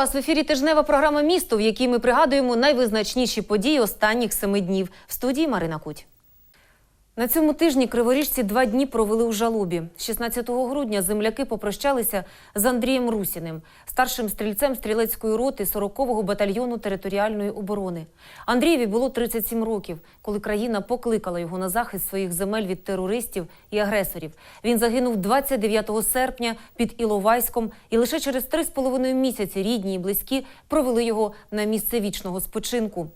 Вас в ефірі тижнева програма Місто, в якій ми пригадуємо найвизначніші події останніх семи днів. В студії Марина Куть. На цьому тижні криворіжці два дні провели у жалобі. 16 грудня земляки попрощалися з Андрієм Русіним, старшим стрільцем стрілецької роти 40-го батальйону територіальної оборони. Андрієві було 37 років, коли країна покликала його на захист своїх земель від терористів і агресорів. Він загинув 29 серпня під Іловайськом, і лише через три з половиною місяці рідні і близькі провели його на місце вічного спочинку.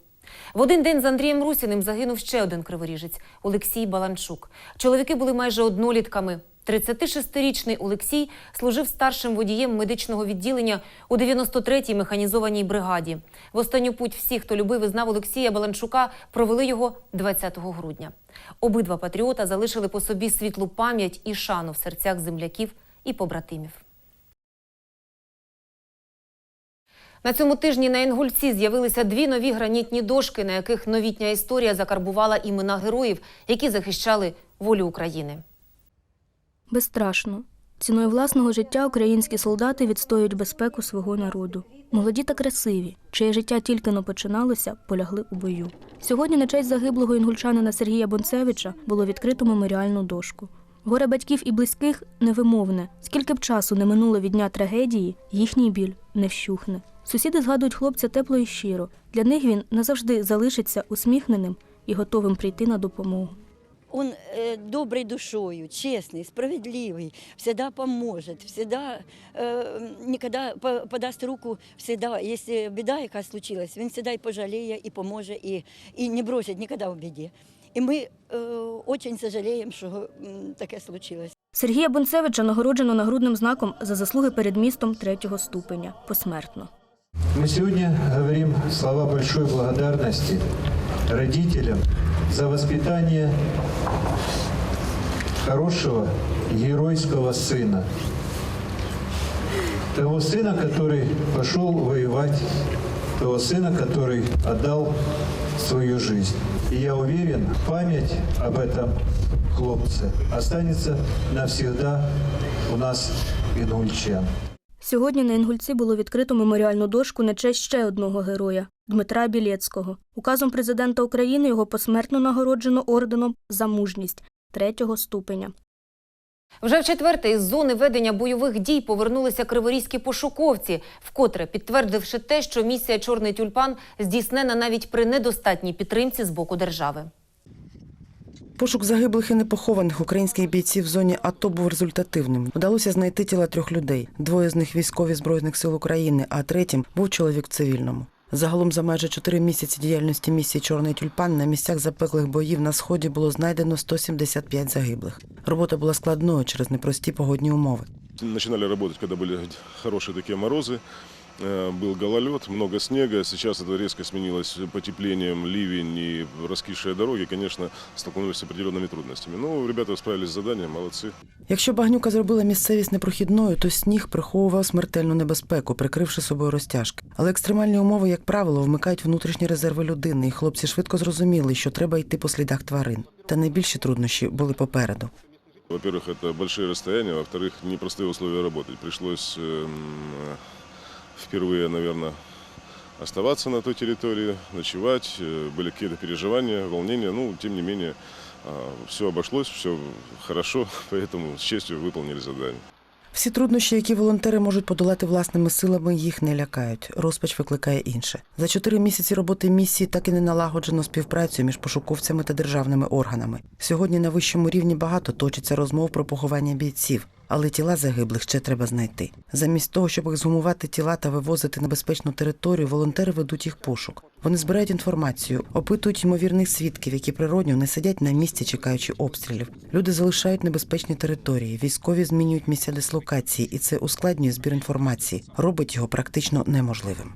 В один день з Андрієм Русіним загинув ще один криворіжець Олексій Баланчук. Чоловіки були майже однолітками. 36-річний Олексій служив старшим водієм медичного відділення у 93-й механізованій бригаді. В останню путь всі, хто любив і знав Олексія Баланчука, провели його 20 грудня. Обидва патріота залишили по собі світлу пам'ять і шану в серцях земляків і побратимів. На цьому тижні на Інгульці з'явилися дві нові гранітні дошки, на яких новітня історія закарбувала імена героїв, які захищали волю України. Безстрашно. Ціною власного життя українські солдати відстоюють безпеку свого народу. Молоді та красиві, чиє життя тільки но починалося, полягли у бою. Сьогодні на честь загиблого інгульчанина Сергія Бонцевича було відкрито меморіальну дошку. Горе батьків і близьких невимовне. Скільки б часу не минуло від дня трагедії, їхній біль не вщухне. Сусіди згадують хлопця тепло і щиро. Для них він назавжди залишиться усміхненим і готовим прийти на допомогу. Он э, доброй душою, честный, справедливый, всегда поможет, всегда э, никогда по- подаст руку, всегда, если беда яка случилась, він всегда і пожаліє, і поможе, і, і не бросить ніколи в біді. І ми э, очень сожалеем, що м, таке случилось. Сергія Бонцевича нагороджено нагрудним знаком за заслуги перед містом третього ступеня посмертно. Мы сегодня говорим слова большой благодарности родителям за воспитание хорошего геройского сына. Того сына, который пошел воевать, того сына, который отдал свою жизнь. И я уверен, память об этом хлопце останется навсегда у нас, ингульчан. Сьогодні на Інгульці було відкрито меморіальну дошку на честь ще одного героя Дмитра Білєцького. Указом президента України його посмертно нагороджено орденом за мужність третього ступеня. Вже в четверте із зони ведення бойових дій повернулися криворізькі пошуковці, вкотре підтвердивши те, що місія Чорний тюльпан здійснена навіть при недостатній підтримці з боку держави. Пошук загиблих і непохованих українських бійців в зоні АТО був результативним. Вдалося знайти тіла трьох людей. Двоє з них військові збройних сил України, а третім був чоловік в цивільному. Загалом за майже чотири місяці діяльності місії Чорний тюльпан на місцях запеклих боїв на сході було знайдено 175 загиблих. Робота була складною через непрості погодні умови. Начинали работать, когда были хорошие такие морозы, э, был гололед, много снега. Сейчас это резко сменилось потеплением, ливень и раскисшие дороги. Конечно, столкнулись с определенными трудностями. Но ребята справились з заданням, молодцы. Якщо багнюка зробила місцевість непрохідною, то сніг приховував смертельну небезпеку, прикривши собою розтяжки. Але екстремальні умови, як правило, вмикають внутрішні резерви людини, і хлопці швидко зрозуміли, що треба йти по слідах тварин. Та найбільші труднощі були попереду. Во-первых, это большие расстояния, во-вторых, непростые условия работать. Пришлось эм, впервые, наверное, оставаться на той территории, ночевать. Э, Были какие-то переживания, волнения. Ну, тем не менее, все обошлось, все хорошо, поэтому с честью выполнили задание. Всі труднощі, які волонтери можуть подолати власними силами, їх не лякають. Розпач викликає інше. За чотири місяці роботи місії так і не налагоджено співпрацю між пошуковцями та державними органами. Сьогодні на вищому рівні багато точиться розмов про поховання бійців, але тіла загиблих ще треба знайти. Замість того, щоб ексгумувати тіла та вивозити на безпечну територію, волонтери ведуть їх пошук. Вони збирають інформацію, опитують ймовірних свідків, які природньо не сидять на місці, чекаючи обстрілів. Люди залишають небезпечні території, військові змінюють місця дислокації, і це ускладнює збір інформації, робить його практично неможливим.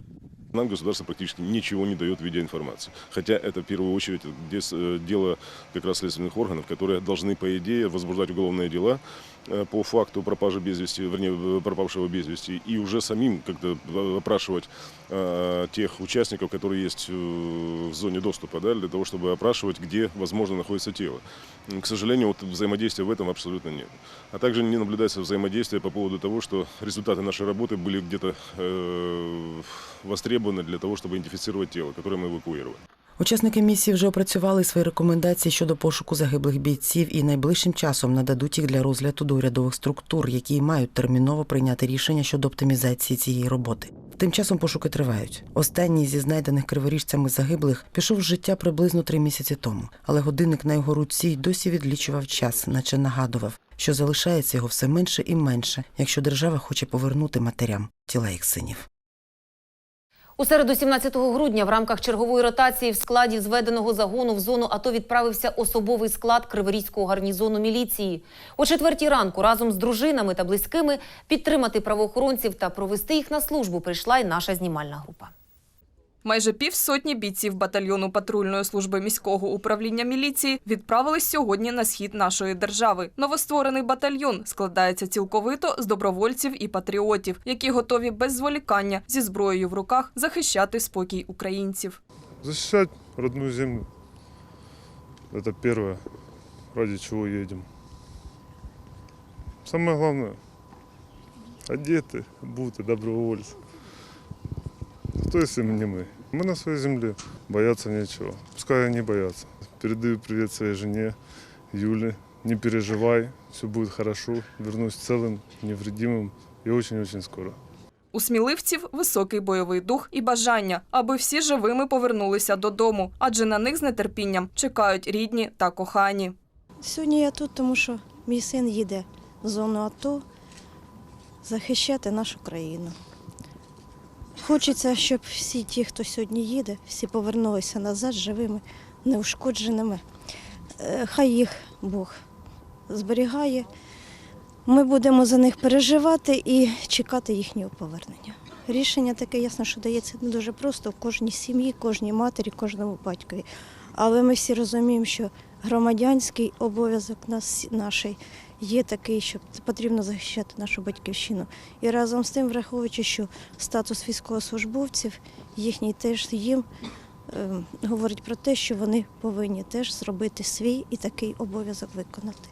Нам государство практически ничего не дает в виде информации. Хотя это в первую очередь здесь э, дело как раз следственных органов, которые должны, по идее, возбуждать уголовные дела э, по факту пропажи без вести, вернее, э, пропавшего без вести, и уже самим как-то э, опрашивать э, тех участников, которые есть э, в зоне доступа, да, для того, чтобы опрашивать, где, возможно, находится тело. М, К сожалению, вот взаимодействия в этом абсолютно нет. А также не наблюдается взаимодействие по поводу того, что результаты нашей работы были где-то э, востребованы для того, чтобы идентифицировать тело, которое мы эвакуировали. Учасники місії вже опрацювали свої рекомендації щодо пошуку загиблих бійців і найближчим часом нададуть їх для розгляду до урядових структур, які мають терміново прийняти рішення щодо оптимізації цієї роботи. Тим часом пошуки тривають. Останній зі знайдених криворіжцями загиблих пішов з життя приблизно три місяці тому, але годинник на його руці й досі відлічував час, наче нагадував, що залишається його все менше і менше, якщо держава хоче повернути матерям тіла їх синів. У середу 17 грудня в рамках чергової ротації в складі зведеного загону в зону АТО відправився особовий склад Криворізького гарнізону міліції. О четвертій ранку разом з дружинами та близькими підтримати правоохоронців та провести їх на службу прийшла й наша знімальна група. Майже півсотні бійців батальйону патрульної служби міського управління міліції відправились сьогодні на схід нашої держави. Новостворений батальйон складається цілковито з добровольців і патріотів, які готові без зволікання зі зброєю в руках захищати спокій українців. Защищать родную землю. Это первое, ради чего едем. Самое главное, одеты, будут добровольцы. Кто если не мы? Мы на своей земле, бояться нечего. Пускай они боятся. Передаю привет своей жене Юле. Не переживай, все будет хорошо. Вернусь целым, невредимым и очень-очень скоро. У сміливців високий бойовий дух і бажання, аби всі живими повернулися додому, адже на них з нетерпінням чекають рідні та кохані. Сьогодні я тут, тому що мій син їде в зону АТО захищати нашу країну. Хочеться, щоб всі ті, хто сьогодні їде, всі повернулися назад живими, неушкодженими. Е, Хай їх Бог зберігає. Ми будемо за них переживати і чекати їхнього повернення. Рішення таке ясно, що дається не дуже просто кожній сім'ї, кожній матері, кожному батькові. Але ми всі розуміємо, що громадянський обов'язок нас наший є такий, що потрібно захищати нашу батьківщину. І разом з тим, враховуючи, що статус військовослужбовців їхній теж їм е, говорить про те, що вони повинні теж зробити свій і такий обов'язок виконати.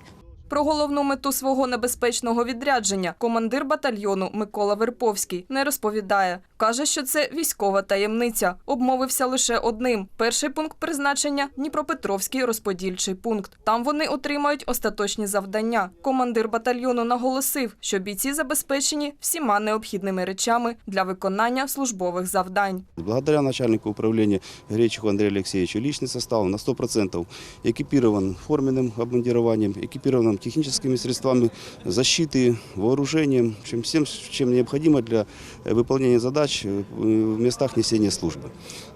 Про головну мету свого небезпечного відрядження командир батальйону Микола Верповський не розповідає. Каже, що це військова таємниця. Обмовився лише одним. Перший пункт призначення Дніпропетровський розподільчий пункт. Там вони отримають остаточні завдання. Командир батальйону наголосив, що бійці забезпечені всіма необхідними речами для виконання службових завдань. Благодаря начальнику управления Гречику Андрею Алексеевичу личный состав на 100% экипирован форменным обмундированием, экипирован техническими средствами защиты, вооружением, в общем, всем, чем необходимо для э, выполнения задач э, в местах несения службы.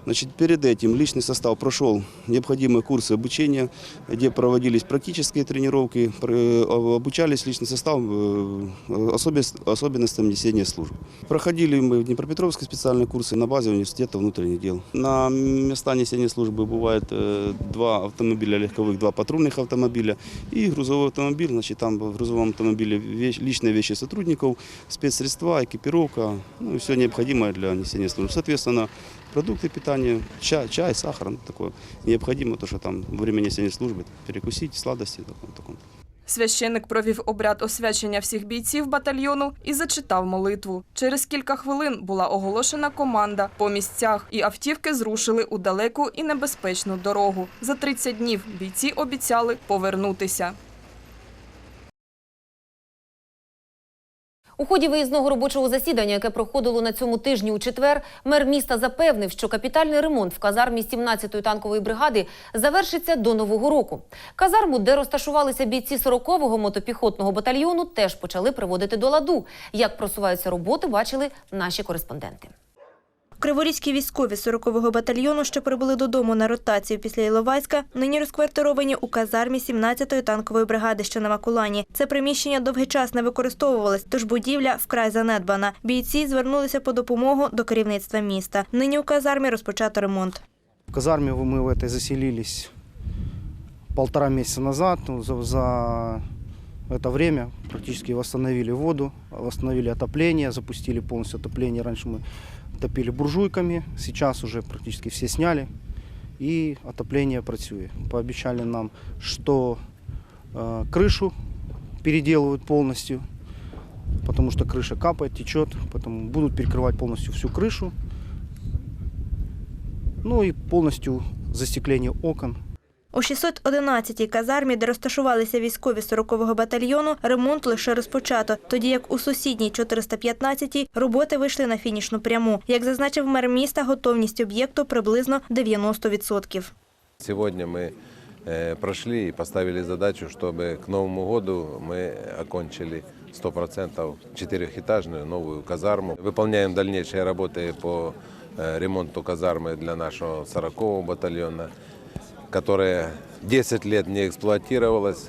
Значит, перед этим личный состав прошел необходимые курсы обучения, где проводились практические тренировки, про- обучались личный состав э, особенностям несения службы. Проходили мы в Днепропетровске специальные курсы на базе университета внутренних дел. На места несения службы бывает э, два автомобиля легковых, два патрульных автомобиля и грузовой автомобиль. Значит, там в грузовом автомобиле личные вещи сотрудников, спецсредства, экипировка, ну, все необходимое для несения службы. Соответственно, продукты питания, чай, чай сахар, ну, такое необходимо, то, что там во время несения службы перекусить, сладости, таком, таком. Священник провів обряд освячення всіх бійців батальйону і зачитав молитву. Через кілька хвилин була оголошена команда по місцях, і автівки зрушили у далеку і небезпечну дорогу. За 30 днів бійці обіцяли повернутися. У ході виїзного робочого засідання, яке проходило на цьому тижні у четвер, мер міста запевнив, що капітальний ремонт в казармі 17-ї танкової бригади завершиться до нового року. Казарму, де розташувалися бійці 40-го мотопіхотного батальйону, теж почали приводити до ладу. Як просуваються роботи, бачили наші кореспонденти. Криворізькі військові 40-го батальйону, що прибули додому на ротацію після Іловайська, нині розквартировані у казармі 17-ї танкової бригади, що на Макулані. Це приміщення довгий час не використовувалось, тож будівля вкрай занедбана. Бійці звернулися по допомогу до керівництва міста. Нині у казармі розпочато ремонт. В казарме мы в этой заселились полтора месяца назад. Ну, За, за это время практически восстановили воду, восстановили отопление, запустили полностью отопление. Раньше мы топили буржуйками, сейчас уже практически все сняли. И отопление працює. Пообещали нам, что э, крышу переделывают полностью, потому что крыша капает, течет, поэтому будут перекрывать полностью всю крышу. Ну и полностью застекление окон. У 611-й казармі, де розташувалися військові 40-го батальйону, ремонт лише розпочато, тоді як у сусідній 415-й роботи вийшли на фінішну пряму. Як зазначив мер міста, готовність об'єкту приблизно 90%. Сегодня мы э, прошли и поставили задачу, чтобы к Новому году мы окончили 100% четырехэтажную новую казарму. Выполняем дальнейшие работы по э, ремонту казармы для нашего 40-го батальона, которая 10 лет не эксплуатировалась.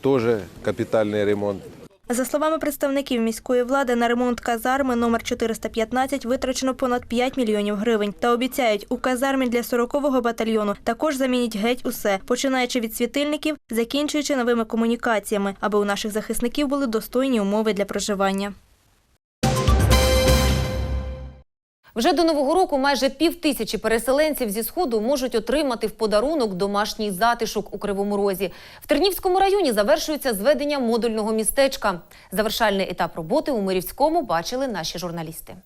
Тоже капитальный ремонт. За словами представників міської влади, на ремонт казарми номер 415 витрачено понад 5 мільйонів гривень. Та обіцяють, у казармі для 40-го батальйону також замінять геть усе, починаючи від світильників, закінчуючи новими комунікаціями, аби у наших захисників були достойні умови для проживання. Вже до нового року майже пів тисячі переселенців зі сходу можуть отримати в подарунок домашній затишок у Кривому Розі. В Тернівському районі завершується зведення модульного містечка. Завершальний етап роботи у Мирівському бачили наші журналісти.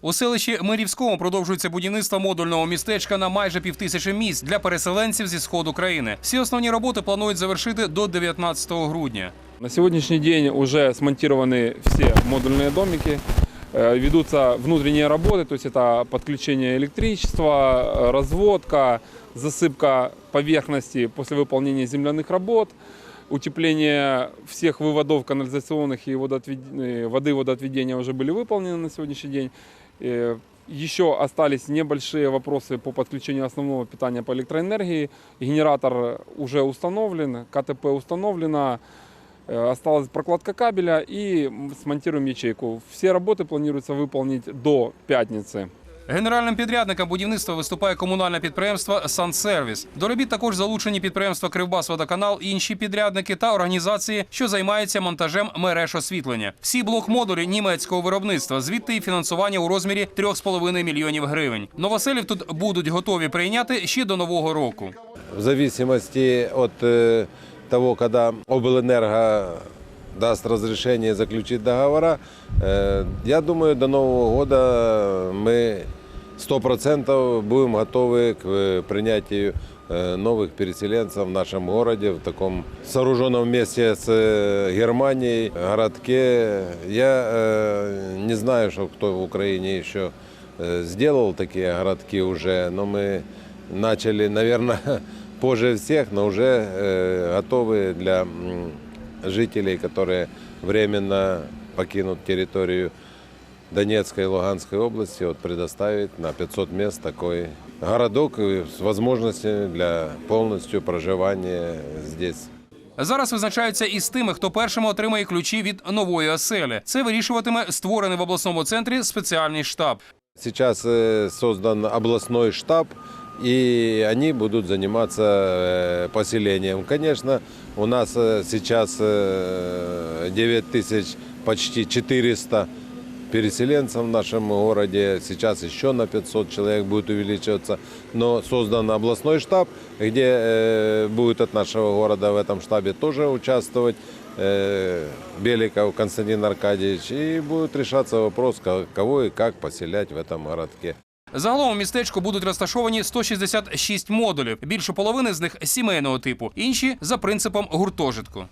У селищі Мирівському продовжується будівництво модульного містечка на майже півтисячі місць для переселенців зі сходу країни. Всі основні роботи планують завершити до 19 грудня. На сегодняшний день уже смонтированы все модульные домики. Э, Ведутся внутренние работы, то есть это подключение электричества, э, разводка, засыпка поверхности после выполнения земляных работ, утепление всех выводов канализационных и водоотвед- э, воды водоотведения уже были выполнены на сегодняшний день. Э, Еще остались небольшие вопросы по подключению основного питания по электроэнергии. Генератор уже установлен, КТП установлено. Э, Осталась прокладка кабеля и м, смонтируем ячейку. Все работы планируется выполнить до пятницы. Генеральним підрядником будівництва виступає комунальне підприємство «Сансервіс». До робіт також залучені підприємства «Кривбасводоканал», інші підрядники та організації, що займаються монтажем мереж освітлення. Всі блок-модулі німецького виробництва, звідти і фінансування у розмірі 3,5 мільйонів гривень. Новоселів тут будуть готові прийняти ще до нового року. В зависимости от э, того, когда облэнерго даст разрешение заключить договора, э, я думаю, до Нового года мы 100% будем готовы к э, принятию э, новых переселенцев в нашем городе, в таком сооруженном месте с э, Германией, городке. Я э, не знаю, что кто в Украине еще э, сделал такие городки уже, но мы начали, наверное, позже всех, но уже э, готовы для м, жителей, которые временно покинут территорию Донецкой и Луганской области, вот предоставить на 500 мест такой городок и с возможностями для полностью проживания здесь. Зараз визначаються із тими, хто першими отримає ключі від нової оселі. Це вирішуватиме створений в обласному центрі спеціальний штаб. Сейчас э, создан областной штаб, и они будут заниматься э, поселением. Конечно, у нас э, сейчас э, 9 тысяч, почти 400 переселенцев в нашем городе. Сейчас еще на 500 человек будет увеличиваться. Но создан областной штаб, где э, будет от нашего города в этом штабе тоже участвовать э, Беликов Константин Аркадьевич. И будет решаться вопрос, ко- кого и как поселять в этом городке. Загалом у містечку будуть розташовані 166 модулів. Більше половини з них сімейного типу, інші за принципом гуртожитку.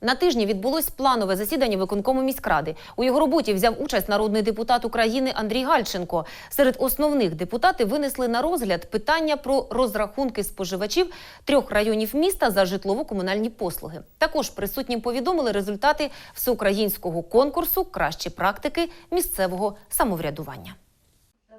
На тижні відбулось планове засідання виконкому міськради. У його роботі взяв участь народний депутат України Андрій Гальченко. Серед основних депутати винесли на розгляд питання про розрахунки споживачів трьох районів міста за житлово-комунальні послуги. Також присутнім повідомили результати всеукраїнського конкурсу Кращі практики місцевого самоврядування.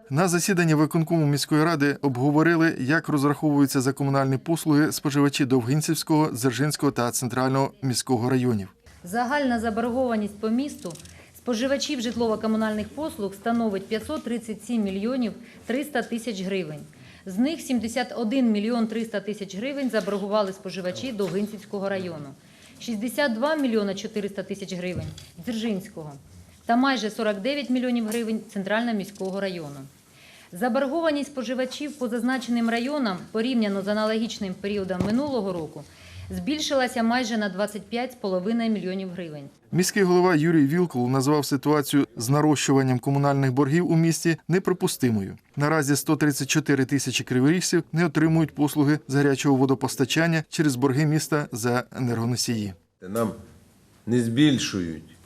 На засіданні виконкому міської ради обговорили, як розраховуються за комунальні послуги споживачі Довгинцівського, Дзержинського та центрального міського районів. Загальна заборгованість по місту споживачів житлово-комунальних послуг становить 537 мільйонів 300 тисяч гривень. З них 71 мільйон 300 тисяч гривень заборгували споживачі Довгинцівського району, 62 мільйона 400 тисяч гривень – Дзержинського та майже 49 мільйонів гривень Центрального міського району. Заборгованість споживачів по зазначеним районам порівняно з аналогічним періодом минулого року збільшилася майже на 25,5 мільйонів гривень. Міський голова Юрій Вілкул назвав ситуацію з нарощуванням комунальних боргів у місті неприпустимою. Наразі 134 тисячі криворіжців не отримують послуги з гарячого водопостачання через борги міста за енергоносії. Нам не збільшують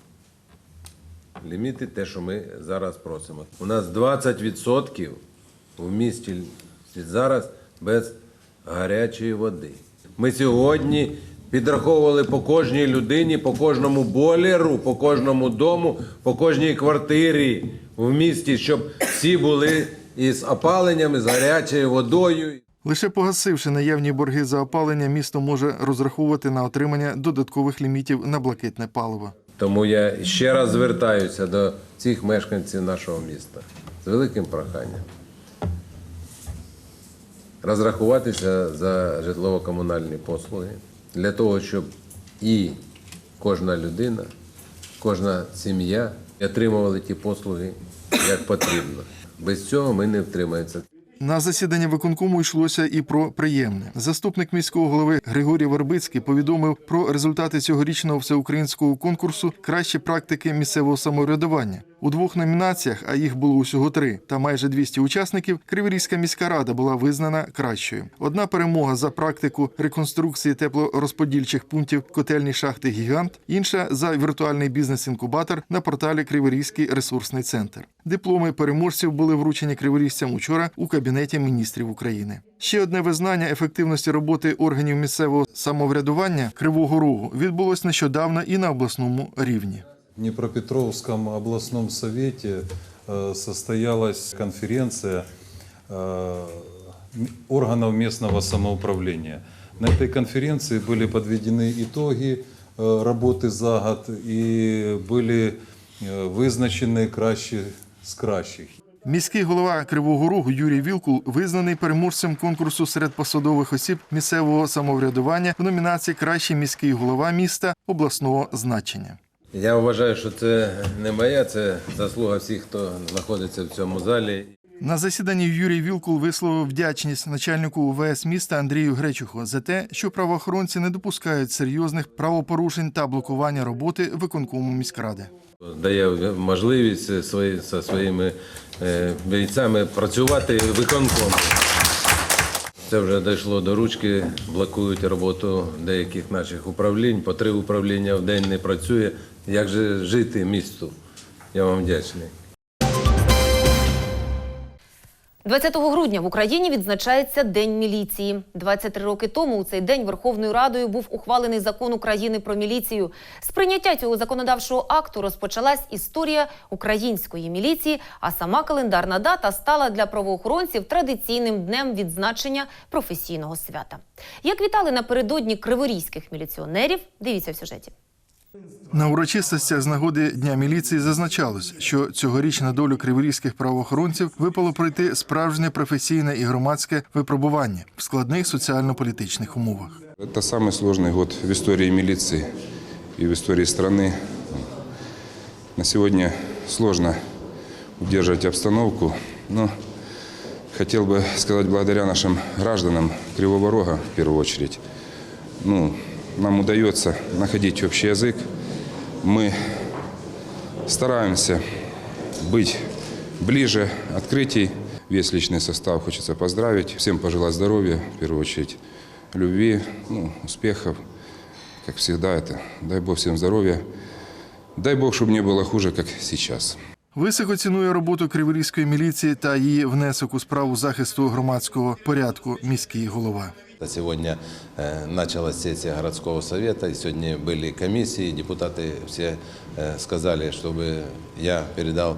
ліміти, те, що ми зараз просимо. У нас 20% в місті зараз без гарячої води. Ми сьогодні підраховували по кожній людині, по кожному бойлеру, по кожному дому, по кожній квартирі в місті, щоб всі були із опаленням, з гарячою водою. Лише погасивши наявні борги за опалення, місто може розраховувати на отримання додаткових лімітів на блакитне паливо. Тому я ще раз звертаюся до всіх мешканців нашого міста з великим проханням. Розрахуватися за житлово-комунальні послуги для того, щоб і кожна людина, кожна сім'я отримували ті послуги як потрібно. Без цього ми не втримаємося. На засіданні виконкому йшлося і про приємне. Заступник міського голови Григорій Вербицький повідомив про результати цьогорічного всеукраїнського конкурсу Кращі практики місцевого самоврядування. У двох номінаціях, а їх було усього три, та майже 200 учасників, Криворізька міська рада була визнана кращою. Одна перемога за практику реконструкції теплорозподільчих пунктів котельні шахти Гігант, інша за віртуальний бізнес-інкубатор на порталі Криворізький ресурсний центр. Дипломи переможців були вручені криворізцям учора у кабінеті міністрів України. Ще одне визнання ефективності роботи органів місцевого самоврядування Кривого Рогу відбулось нещодавно і на обласному рівні. В Днепропетровском областном совете э, состоялась конференция э, м- органов местного самоуправления. На этой конференции были подведены итоги э, работы за год и были э, визначені кращі з кращих. Міський голова Кривого Рогу Юрій Вілкул визнаний переможцем конкурсу серед посадових осіб місцевого самоврядування в номінації Кращий міський голова міста обласного значення. Я вважаю, що це не моя, це заслуга всіх, хто знаходиться в цьому залі. На засіданні Юрій Вілкул висловив вдячність начальнику УВС міста Андрію Гречуху за те, що правоохоронці не допускають серйозних правопорушень та блокування роботи виконкому міськради. Дає можливість свої, зі своїми е, бійцями працювати виконком. Це вже дійшло до ручки, блокують роботу деяких наших управлінь. По три управління в день не працює. Як же жити місту? Я вам вдячний. 20 грудня в Україні відзначається День міліції. 23 роки тому у цей день Верховною Радою був ухвалений закон України про міліцію. З прийняття цього законодавчого акту розпочалась історія української міліції, а сама календарна дата стала для правоохоронців традиційним днем відзначення професійного свята. Як вітали напередодні криворізьких міліціонерів, дивіться в сюжеті. На урочистостях з нагоди Дня міліції зазначалось, що цьогоріч на долю криворізьких правоохоронців випало пройти справжнє професійне і громадське випробування в складних соціально-політичних умовах. Это самый сложный год в истории милиции и в истории страны. На сегодня сложно удерживать обстановку, но хотел бы сказать благодаря нашим гражданам Кривого Рога в первую очередь. Ну, нам удается находить общий язык. Мы стараемся быть ближе открытий. Весь личный состав хочется поздравить. Всем пожелать здоровья, в первую очередь, любви, ну, успехов. как всегда, это дай Бог всем здоровья. Дай Бог, чтобы не было хуже, как сейчас. Високо цінує роботу криворізької міліції та її внесок у справу захисту громадського порядку міський голова. Сегодня э, началась сессия городского совета, и сегодня были комиссии, депутаты все э, сказали, чтобы я передал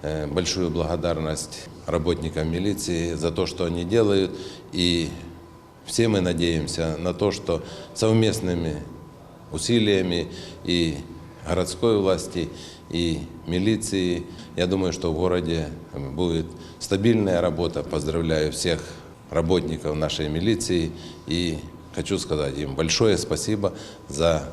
э, большую благодарность работникам милиции за то, что они делают, и все мы надеемся на то, что совместными усилиями и городской власти, и милиции, я думаю, что в городе будет стабильная работа. Поздравляю всех работников нашей милиции и хочу сказать им большое спасибо за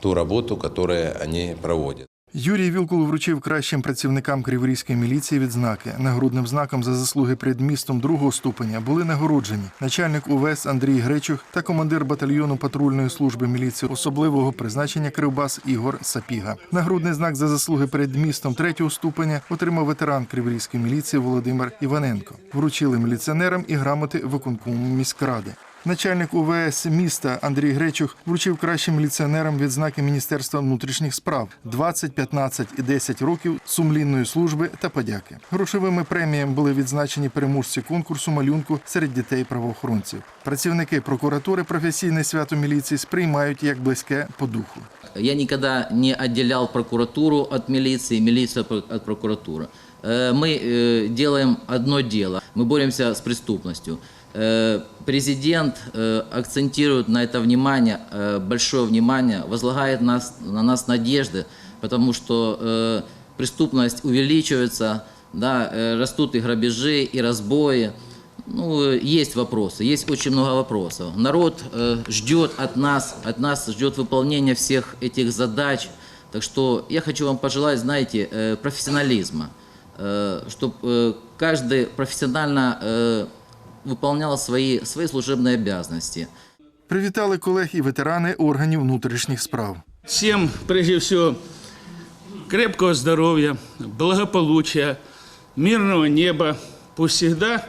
ту работу, которую они проводят. Юрій Вілкул вручив кращим працівникам криворізької міліції відзнаки. Нагрудним знаком за заслуги перед містом другого ступеня були нагороджені начальник УВС Андрій Гречух та командир батальйону патрульної служби міліції особливого призначення Кривбас Ігор Сапіга. Нагрудний знак за заслуги перед містом третього ступеня отримав ветеран криворізької міліції Володимир Іваненко. Вручили міліціонерам і грамоти виконкому міськради. Начальник УВС міста Андрій Гречух вручив кращим міліціонерам відзнаки Міністерства внутрішніх справ 20, 15 і 10 років сумлінної служби та подяки. Грошовими преміями були відзначені переможці конкурсу малюнку серед дітей правоохоронців. Працівники прокуратури професійне свято міліції сприймають як близьке по духу. Я никогда не отделял прокуратуру от милиции, милицию от прокуратуры. Э, Мы э, делаем одно дело. Мы боремся с преступностью. Э, Президент э, акцентирует на это внимание, э, большое внимание, возлагает нас, на нас надежды, потому что преступность увеличивается, да, растут и грабежи, и разбои. Ну, есть вопросы, есть очень много вопросов. Народ ждет от нас, от нас ждет выполнения всех этих задач. Так что я хочу вам пожелать, знаете, профессионализма, чтобы каждый профессионально выполнял свои, свои служебные обязанности. Привітали колег і ветерани органів внутрішніх справ. Всем, прежде всего, крепкого здоровья, благополучия, мирного неба. Пусть всегда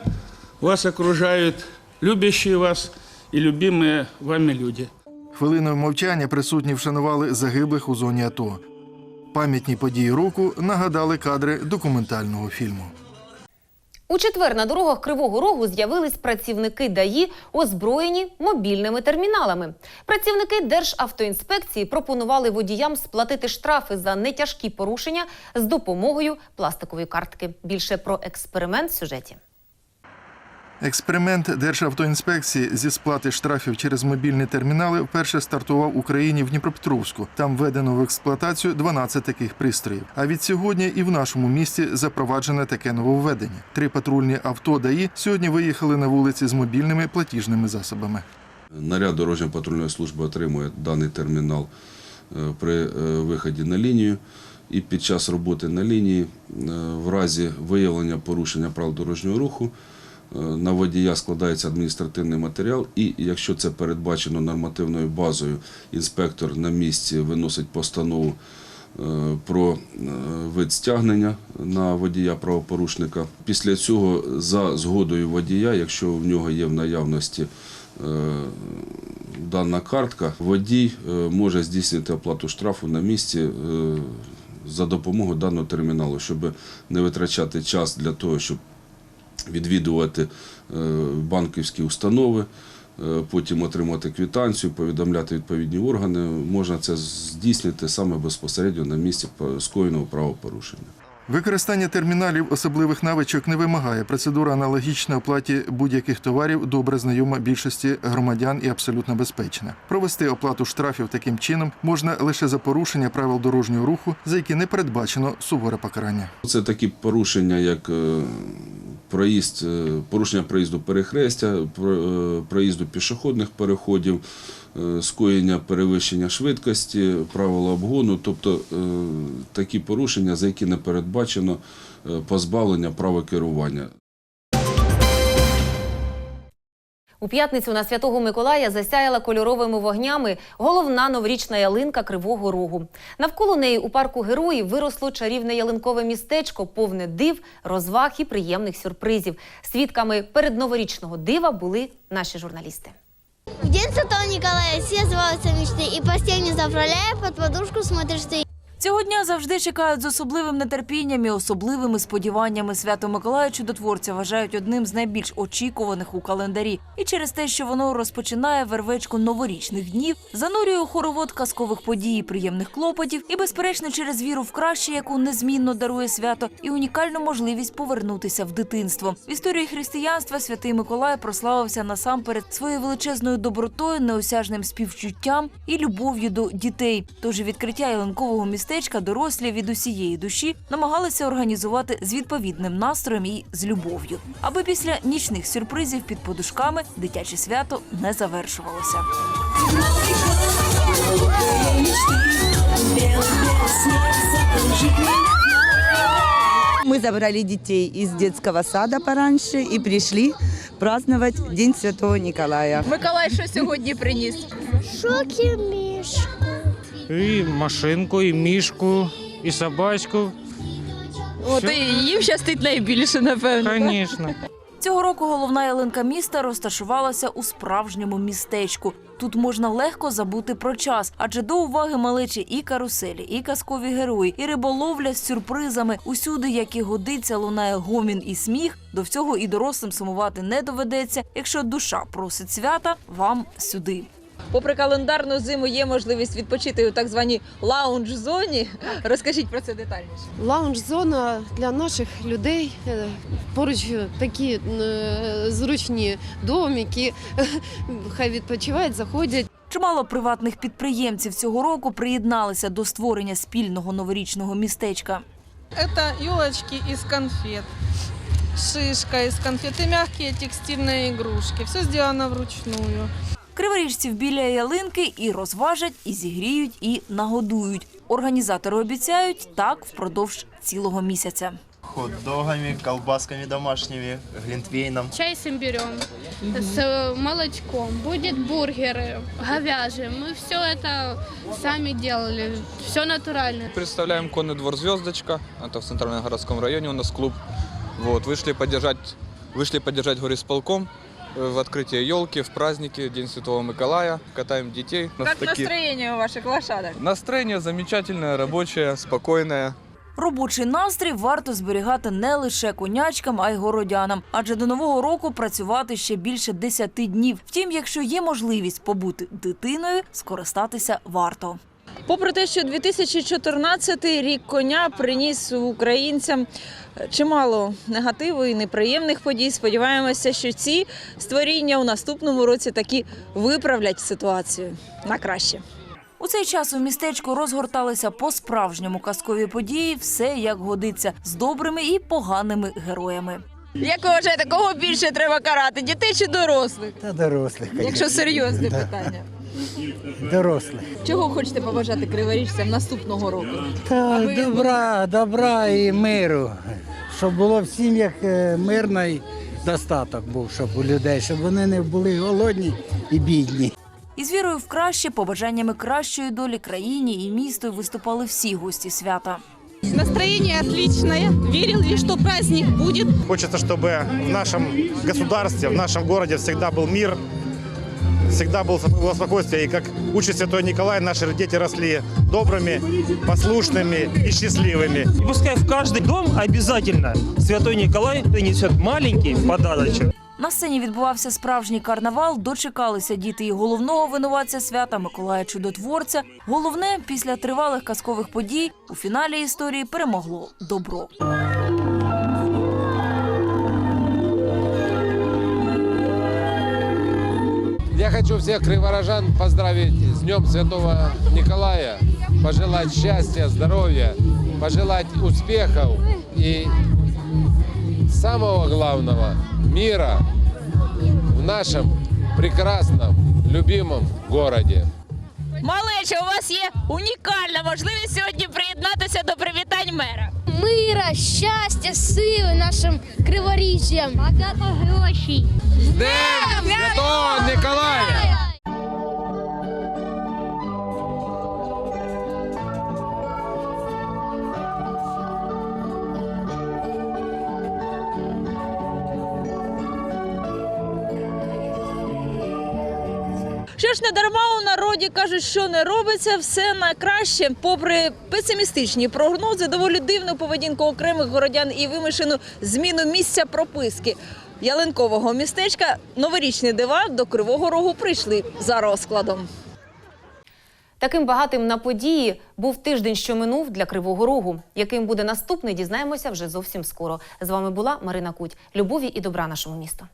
вас окружают любящие вас и любимые вами люди. Хвилиною мовчання присутні вшанували загиблих у зоні АТО. Пам'ятні події року нагадали кадри документального фільму. У четвер на дорогах Кривого Рогу з'явились працівники ДАІ, озброєні мобільними терміналами. Працівники Державтоінспекції пропонували водіям сплатити штрафи за нетяжкі порушення з допомогою пластикової картки. Більше про експеримент в сюжеті. Експеримент Державтоінспекції зі сплати штрафів через мобільні термінали вперше стартував в Україні в Дніпропетровську. Там введено в експлуатацію 12 таких пристроїв. А від сьогодні і в нашому місті запроваджене таке нововведення. Три патрульні авто ДАІ сьогодні виїхали на вулиці з мобільними платіжними засобами. Наряд дорожньо-патрульної служби отримує даний термінал е, при е, виході на лінію. І під час роботи на лінії, е, в разі виявлення порушення правил дорожнього руху, на водія складається адміністративний матеріал, і якщо це передбачено нормативною базою, інспектор на місці виносить постанову е, про е, вид стягнення на водія правопорушника. Після цього за згодою водія, якщо в нього є в наявності е, дана картка, водій е, може здійснити оплату штрафу на місці е, за допомогою даного терміналу, щоб не витрачати час для того, щоб відвідувати е, банківські установи, е, потім отримати квитанцію, повідомляти відповідні органи. Можна це здійснити саме безпосередньо на місці скоєного правопорушення. Використання терміналів особливих навичок не вимагає. Процедура аналогічна оплаті будь-яких товарів добре знайома більшості громадян і абсолютно безпечна. Провести оплату штрафів таким чином можна лише за порушення правил дорожнього руху, за які не передбачено суворе покарання. Це такі порушення, як е, проїзд, е, порушення проїзду перехрестя, е, проїзду пішохідних переходів, е, скоєння перевищення швидкості, правила обгону, тобто такі порушення, за які не передбачено позбавлення права керування. У п'ятницю на Святого Миколая засяяла кольоровими вогнями головна новорічна ялинка Кривого Рогу. Навколо неї у парку героїв виросло чарівне ялинкове містечко, повне див, розваг і приємних сюрпризів. Свідками передноворічного дива були наші журналісти. В день Святого Николая все сбываются мечты. И постель не заправляя, под подушку смотришь ты. Цього дня завжди чекають з особливим нетерпінням і особливими сподіваннями. Свято Миколая Чудотворця вважають одним з найбільш очікуваних у календарі. І через те, що воно розпочинає вервечку новорічних днів, занурює у хоровод казкових подій, і приємних клопотів і, безперечно, через віру в краще, яку незмінно дарує свято, і унікальну можливість повернутися в дитинство. В історії християнства святий Миколай прославився насамперед своєю величезною добротою, неосяжним співчуттям і любов'ю до дітей. Тож відкриття ялинкового містечка дорослі від усієї душі намагалися організувати з відповідним настроєм і з любов'ю, аби після нічних сюрпризів під подушками дитяче свято не завершувалося. Мы забрали детей из детского сада пораньше и пришли праздновать День Святого Николая. Миколай, що сьогодні приніс? Шоки мишку. І машинку, і мішку, і собачку. От і їм щастить найбільше, напевно. Звісно. Цього року головна ялинка міста розташувалася у справжньому містечку. Тут можна легко забути про час, адже до уваги малечі і каруселі, і казкові герої, і риболовля з сюрпризами. Усюди, як і годиться, лунає гомін і сміх. До всього і дорослим сумувати не доведеться. Якщо душа просить свята, вам сюди. Попри календарну зиму є можливість відпочити у так званій лаунж-зоні. Розкажіть про це детальніше. Лаунж-зона для наших людей. Е, Поруч такі е, зручні домики. Хай відпочивають, заходять. Чимало приватних підприємців цього року приєдналися до створення спільного новорічного містечка. Это елочки из конфет, шишка из конфет и мягкие текстильные игрушки. Все сделано вручную. Криворіжців біля ялинки і розважать, і зігріють, і нагодують. Організатори обіцяють так впродовж цілого місяця. хот-догами, колбасками домашними, глинтвейном. Чай с имбирем, с э, молочком, будет бургеры, говяжьи. Мы все это сами делали, все натурально. Представляем конный двор «Звездочка». Это в центральном городском районе у нас клуб. Вот, вышли поддержать, вышли поддержать горисполком э, в открытие елки, в праздники, День Святого Миколая. Катаем детей. Нас Як таки- настроєння у ваших лошадок? Настроение замечательное, рабочее, спокойное. Робочий настрій варто зберігати не лише конячкам, а й городянам, адже до нового року працювати ще більше 10 днів. Втім, якщо є можливість побути дитиною, скористатися варто. Попри те, що 2014 рік коня приніс українцям чимало негативу і неприємних подій. Сподіваємося, що ці створіння у наступному році таки виправлять ситуацію на краще. У цей час у містечку розгорталися по-справжньому казкові події, все як годиться з добрими і поганими героями. Як ви вважаєте, кого більше треба карати, дітей чи дорослих? Та дорослих. Якщо серйозне питання. Дорослих. Чого хочете побажати криворіжцям наступного року? Та добра, добра і миру. Щоб було в сім'ях е, мирний достаток був, щоб у людей, щоб вони не були голодні і бідні. Із вірою в краще, побажаннями кращої долі країні і місту виступали всі гості свята. Настроение отличное. Верил, что праздник будет. Хочется, чтобы в нашем государстве, в нашем городе всегда был мир, всегда был было спокойствие. И как учит Святой Николай, наши дети росли добрыми, послушными и счастливыми. И пускай в каждый дом обязательно Святой Николай принесет маленький подарочек. На сцені відбувався справжній карнавал. Дочекалися діти і головного винуватця свята Миколая Чудотворця. Головне, після тривалих казкових подій у фіналі історії перемогло добро. Я хочу всех криворожан поздравить с Днем Святого Николая, пожелать счастья, здоровья, пожелать успехов и самого главного мира в нашем прекрасном, любимом городе. Малеча, у вас є унікальна можливість сьогодні приєднатися до привітань мера. Мира, щастя, сили нашим криворіжжям. Багато грошей. З Днем Святого Николая! Ж не дарма у народі кажуть, що не робиться, все на краще. Попри песимістичні прогнози, доволі дивну поведінку окремих городян і вимушену зміну місця прописки. Ялинкового містечка новорічні дива до Кривого Рогу прийшли за розкладом. Таким багатим на події був тиждень, що минув для Кривого Рогу. Яким буде наступний, дізнаємося вже зовсім скоро. З вами була Марина Куть. Любові і добра нашому місту.